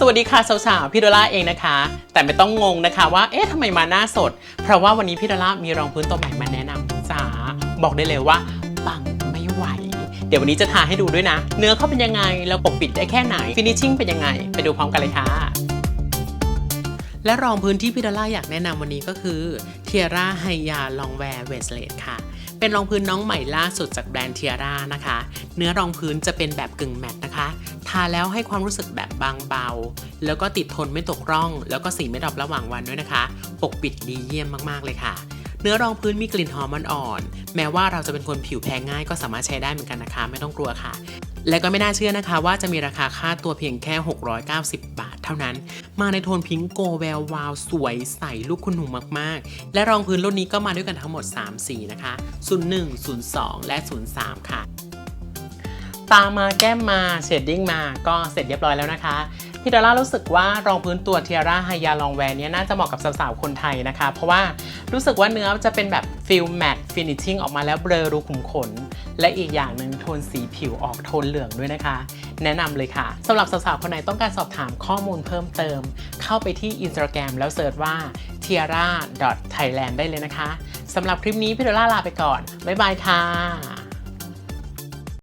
สวัสดีค่ะสาวๆพี่โดล่าเองนะคะ แต่ไม่ต้องงงนะคะว่าเอ๊ะทำไมมาหน้าสด เพราะว่าวันนี้พี่โดล่ามีรองพื้นตัวใหม่มาแนะนำจ้าบอกได้เลยว่าปังไม่ไหว เดี๋ยววันนี้จะทาให้ดูด้วยนะ เนื้อเขาเป็นยังไงแล้วปกปิดได้แค่ไหนฟินิชชิ่งเป็นยังไง ไปดูพร้อมกันเลยค่ะและรองพื้นที่พี่ดอลล่าอยากแนะนำวันนี้ก็คือเทียร่าไฮยาลองแวร์เวสเลดค่ะ เป็นรองพื้นน้องใหม่ล่าสุดจากแบรนด์เทียร่านะคะ เนื้อรองพื้นจะเป็นแบบกึ่งแมตต์นะคะาแล้วให้ความรู้สึกแบบบางเบา แล้วก็ติดทนไม่ตกร่อง แล้วก็สีไม่ดรอประหว่างวันด้วยนะคะ ปกปิดดีเยี่ยมมากๆเลยค่ะ เนื้อรองพื้นมีกลิ่นหอมอ่อนๆแม้ว่าเราจะเป็นคนผิวแพ้ง่ายก็สามารถใช้ได้เหมือนกันนะคะ ไม่ต้องกลัวค่ะและก็ไม่น่าเชื่อนะคะว่าจะมีราคาค่าตัวเพียงแค่ 690 บาทเท่านั้น มาในโทนพิงโกแวววาว สวยใสลูกคุณหนูมากๆ และรองพื้นรุ่นนี้ก็มาด้วยกันทั้งหมด 3 สีนะคะ 01 02 และ 03 ค่ะ ตามมาแก้มมาเชดดิ้งมาก็เสร็จเรียบร้อยแล้วนะคะพี่ดอลล่ารู้สึกว่ารองพื้นตัวเทียร่าไฮยาลองแวร์นี้น่าจะเหมาะกับสาวๆคนไทยนะคะ เพราะว่ารู้สึกว่าเนื้อจะเป็นแบบฟิลแมตฟินิชชิ่งออกมาแล้วเบลอรูขุมขน และอีกอย่างหนึ่งโทนสีผิวออกโทนเหลืองด้วยนะคะ แนะนำเลยค่ะสำหรับสาวๆคนไหนต้องการสอบถามข้อมูลเพิ่มเติม เข้าไปที่ Instagram แล้วเสิร์ชว่า tiara thailand ได้เลยนะคะสำหรับคลิปนี้พี่ดอลล่าลาไปก่อนบ๊ายบายค่ะ